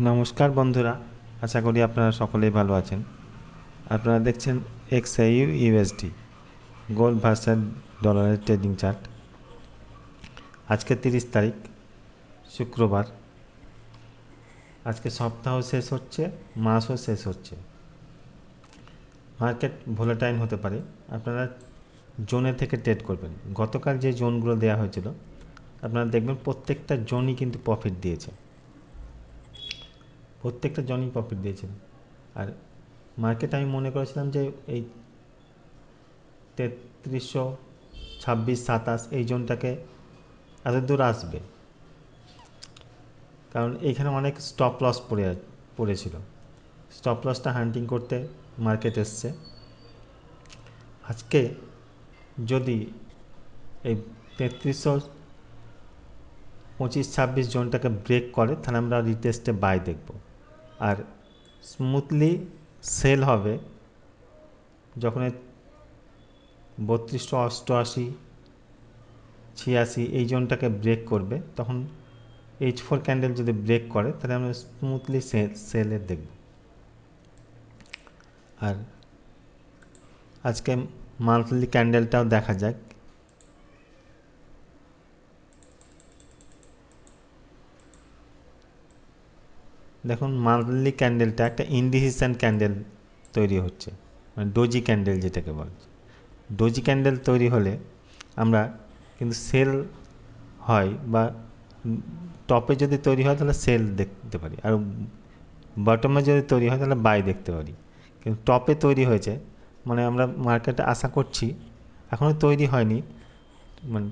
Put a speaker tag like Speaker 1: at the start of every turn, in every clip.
Speaker 1: নমস্কার বন্ধুরা, আশা করি আপনারা সকলেই ভালো আছেন। আপনারা দেখছেন X U USD gold versus ডলারের ট্রেডিং চার্ট। আজকে তিরিশ তারিখ, শুক্রবার। আজকে সপ্তাহ শেষ হচ্ছে, মাসও শেষ হচ্ছে। মার্কেট ভোলাটাইন হতে পারে, আপনারা জোনে থেকে ট্রেড করবেন। গতকাল যে জোনগুলো দেওয়া হয়েছিল, আপনারা দেখবেন প্রত্যেকটা জোনই কিন্তু প্রফিট দিয়েছে। প্রত্যেকটা জনই প্রফিট দিয়েছিল আর মার্কেট আমি মনে করেছিলাম যে এই তেত্রিশশো ছাব্বিশ, সাতাশ এই জোনটাকে এত দূর আসবে। কারণ এখানে অনেক স্টপ লস পড়ে পড়েছিল। স্টপ লসটা হান্টিং করতে মার্কেট এসছে। আজকে যদি এই তেত্রিশশো পঁচিশ, ছাব্বিশ জোনটাকে ব্রেক করে, তাহলে আমরা রিটেস্টে বাই দেখব। আর স্মুথলি সেল হবে যখন বত্রিশশো অষ্টআশি, ছিয়াশি এই জোনটাকে ব্রেক করবে, তখন এইচ ফোর ক্যান্ডেল যদি ব্রেক করে, তাহলে আমরা স্মুথলি সেল সেলে দেখব। আর আজকে মান্থলি ক্যান্ডেলটাও দেখা যাক। দেখুন মান্থলি ক্যান্ডেলটা একটা ইনডিসিশন ক্যান্ডেল তৈরি হচ্ছে। মানে ডোজি ক্যান্ডেল যেটাকে বলছে ডোজি ক্যান্ডেল তৈরি হলে আমরা কিন্তু সেল হয় বা টপে যদি তৈরি হয় তাহলে সেল দেখতে পারি। আর বটমে যদি তৈরি হয় তাহলে বাই দেখতে পারি। কিন্তু টপে তৈরি হয়েছে মানে আমরা মার্কেটে আশা করছি এখনও তৈরি হয়নি মানে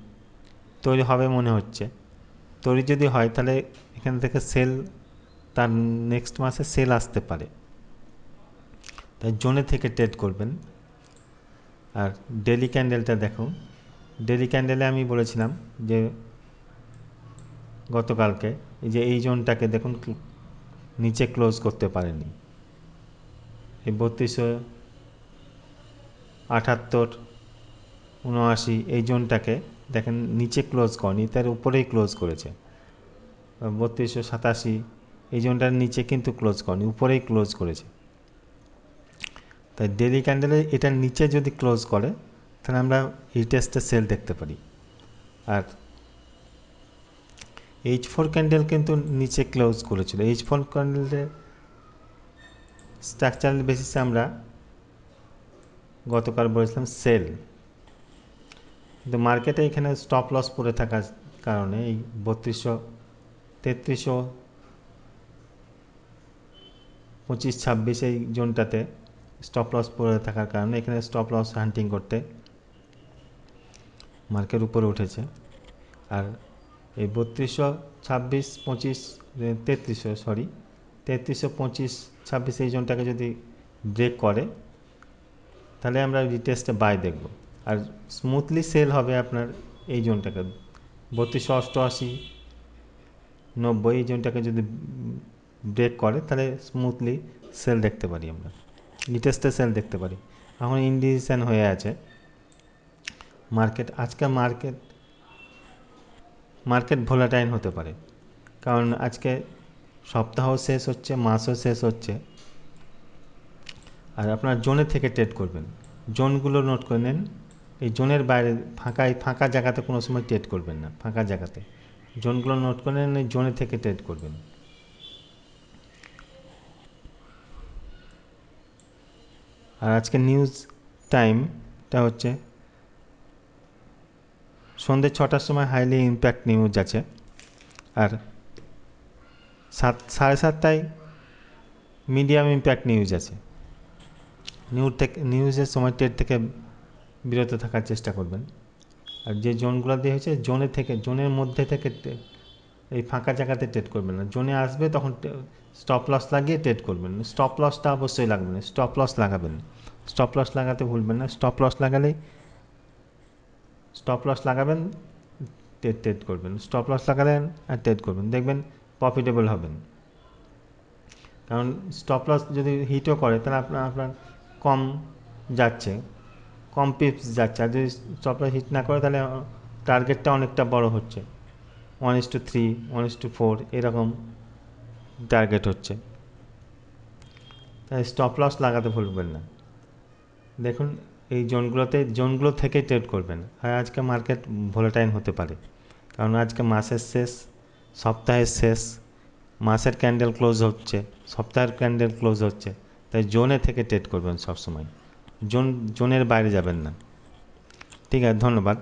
Speaker 1: তৈরি হবে মনে হচ্ছে। তৈরি যদি হয় তাহলে এখান থেকে সেল তার নেক্সট মাসে সেল আসতে পারে। তাই জোনে থেকে ট্রেড করবেন। আর ডেলি ক্যান্ডেলটা দেখুন ডেলি ক্যান্ডেলে আমি বলেছিলাম যে, গতকালকে যে এই জোনটাকে দেখুন, নিচে ক্লোজ করতে পারেনি। এই বত্রিশশো আটাত্তর, উনআশি এই জোনটাকে দেখেন, নিচে ক্লোজ করেনি, তার উপরেই ক্লোজ করেছে। বত্রিশশো সাতাশি এই জোনটার নিচে কিন্তু ক্লোজ করেনি, উপরেই ক্লোজ করেছে। তাই ডেলি ক্যান্ডেলে এটার নিচে যদি ক্লোজ করে, তাহলে আমরা রিটেস্টে সেল দেখতে পারি। আর এইচ ফোর ক্যান্ডেল কিন্তু নিচে ক্লোজ করেছিল। এইচ ফোর ক্যান্ডেলের স্ট্রাকচারাল বেসিসে আমরা গতকাল বলেছিলাম সেল কিন্তু মার্কেটে এখানে স্টপ লস পড়ে থাকার কারণে এই বত্রিশশো তেত্রিশশো পঁচিশ, ছাব্বিশ এই জোনটাতে স্টপ লস পড়ে থাকার কারণে এখানে স্টপ লস হান্টিং করতে মার্কেট উপরে উঠেছে। আর এই বত্রিশশো ছাব্বিশ, পঁচিশ তেত্রিশশো সরি তেত্রিশশো, পঁচিশ, ছাব্বিশ এই জোনটাকে যদি ব্রেক করে, তাহলে আমরা রিটেস্টে বাই দেখব। আর স্মুথলি সেল হবে আপনার এই জোনটাকে। বত্রিশশো অষ্টআশি, নব্বই এই জোনটাকে যদি ব্রেক করে, তাহলে স্মুথলি সেল দেখতে পারি আমরা। লিটেস্টে সেল দেখতে পারি। এখন ইন্ডিসিশন হয়ে আছে। মার্কেট আজকে মার্কেট মার্কেট ভোলাটাইন হতে পারে। কারণ আজকে সপ্তাহ শেষ হচ্ছে, মাসও শেষ হচ্ছে। আর আপনার জোনে থেকে ট্রেড করবেন। জোনগুলো নোট করে নেন। এই জোনের বাইরে, ফাঁকায়, ফাঁকা জায়গাতে কোনো সময় ট্রেড করবেন না। ফাঁকা জায়গাতে। জোনগুলো নোট করে নেন, এই জোনে থেকে ট্রেড করবেন। আর আজকে নিউজ টাইমটা হচ্ছে সন্ধ্যে ছটার সময় হাইলি ইম্প্যাক্ট নিউজ আছে। আর সাত, সাড়ে সাতটায় মিডিয়াম ইম্প্যাক্ট নিউজ আছে। নিউজ থেকে নিউজের সময় ট্রেড থেকে বিরত থাকার চেষ্টা করবেন। আর যে জোনগুলো দিয়ে হয়েছে জোনে থেকে জোনের মধ্যে থেকে এই ফাঁকা জায়গাতে ট্রেড করবেন না। জোনে আসবে, তখন স্টপ লস লাগিয়ে ট্রেড করবেন। স্টপ লসটা অবশ্যই লাগবে না। স্টপ লস লাগাবেন স্টপ লস লাগাতে ভুলবেন না। স্টপ লস লাগালেই স্টপ লস লাগাবেন ট্রেড ট্রেড করবেন। স্টপ লস লাগালেন আর ট্রেড করবেন। দেখবেন প্রফিটেবল হবেন। কারণ স্টপ লস যদি হিটও করে, তাহলে আপনার আপনার কম যাচ্ছে। কম পিপস যাচ্ছে। আর যদি স্টপ লস হিট না করে, তাহলে টার্গেটটা অনেকটা বড় হচ্ছে। One is to three one is to four এরকম টার্গেট হচ্ছে। তাই স্টপ লস লাগাতে ভুলবেন না। দেখুন, এই জোনগুলোতে, জোনগুলো থেকে ট্রেড করবেন। আর আজকে মার্কেট ভোলাটাইন হতে পারে। কারণ আজকে মাসের শেষ, সপ্তাহের শেষ, মাসের ক্যান্ডেল ক্লোজ হচ্ছে, সপ্তাহের ক্যান্ডেল ক্লোজ হচ্ছে। তাই জোনে থেকে ট্রেড করবেন সবসময়। জোন, জোনের বাইরে যাবেন না। ঠিক আছে, ধন্যবাদ।